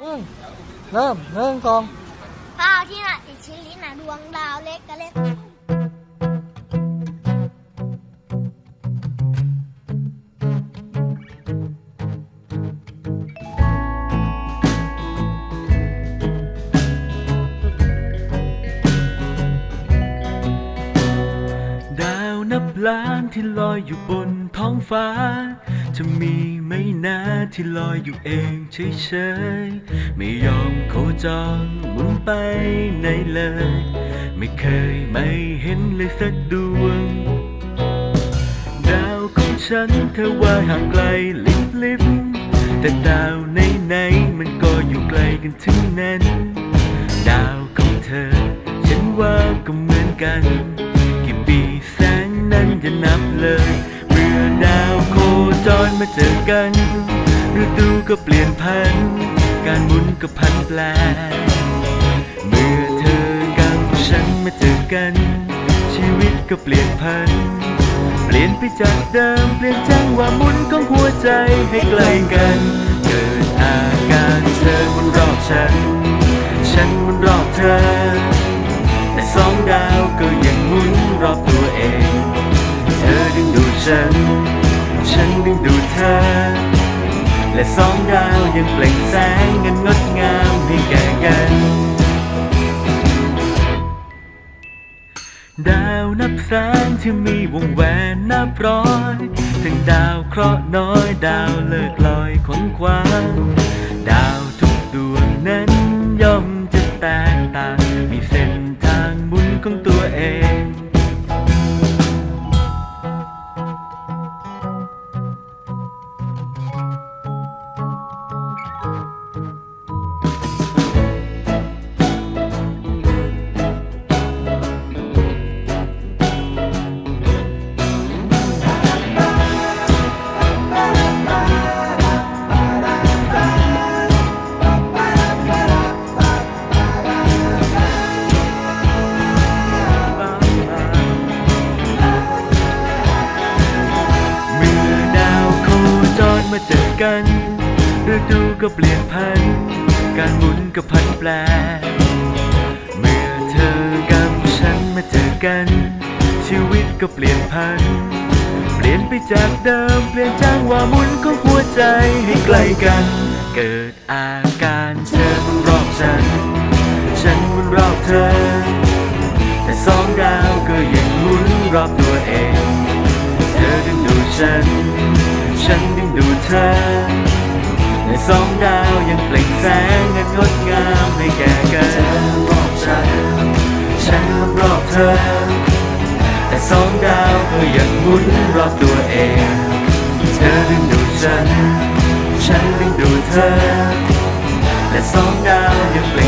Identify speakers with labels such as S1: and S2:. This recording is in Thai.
S1: อืมเริ่มหนึ่งสอง
S2: ข้าวที่น่ะติดชิ้นลิ้นน่ะดวงดาวเล็กก็เล็ก
S3: ดาวนับล้านที่ลอยอยู่บนท้องฟ้า จะมีไหม่นาที่ลอยอยู่เองเฉยๆ ไม่ยอมโคจรหมุนไปไหนเลย ไม่เคยไม่เห็นเลยสักดวง ดาวของฉันเธอว่าห่างไกลลิบลิบแต่ดาวไหนๆมันก็อยู่ไกลกันถึงนั้น ดาวของเธอ ฉันว่าก็เหมือนกัน นฤดูก็เปลี่ยนพัน การหมุนก็พันแปล เมื่อเธอกับฉันมาเจอกัน ชีวิตก็เปลี่ยนพัน เปลี่ยนไปจากเดิมเปลี่ยนจังหวะหมุนของหัวใจให้ใกล้กัน และสองดาวยังเปล่งแสงเงินงดงามให้แก่กัน ดาวนับแสนที่มีวงแหวนนับร้อยทั้งดาวเคราะห์น้อยดาวเลิกลอยขนขวางดาวทุกดวงนั้นย่อมจะแตกต่าง มีเส้นทางหมุนของตัวเอง กันฤดูก็เปลี่ยนพัน การหมุนก็พันแปลเมื่อเธอกับฉันมาเจอกัน ชีวิตก็เปลี่ยนพัน เปลี่ยนไปจากเดิม เปลี่ยนจังวะหมุนของหัวใจให้ใกล้กัน เกิดอาการเธอหมุนรอบฉัน ฉันหมุนรอบเธอ แต่สองดาวก็ยังหมุนรอบตัวเอง เธอดึงดูดฉัน ฉันดึงดูดเธอในสองดาวยังเปล่งแสงงินงดงามให้แก่กันเธอรอบฉัน ฉันรอบเธอ แต่สองดาวก็ยังหมุนรอบตัวเอง เธอดึงดูดฉัน ฉันดึงดูดเธอ และสองดาวยังเปล่ง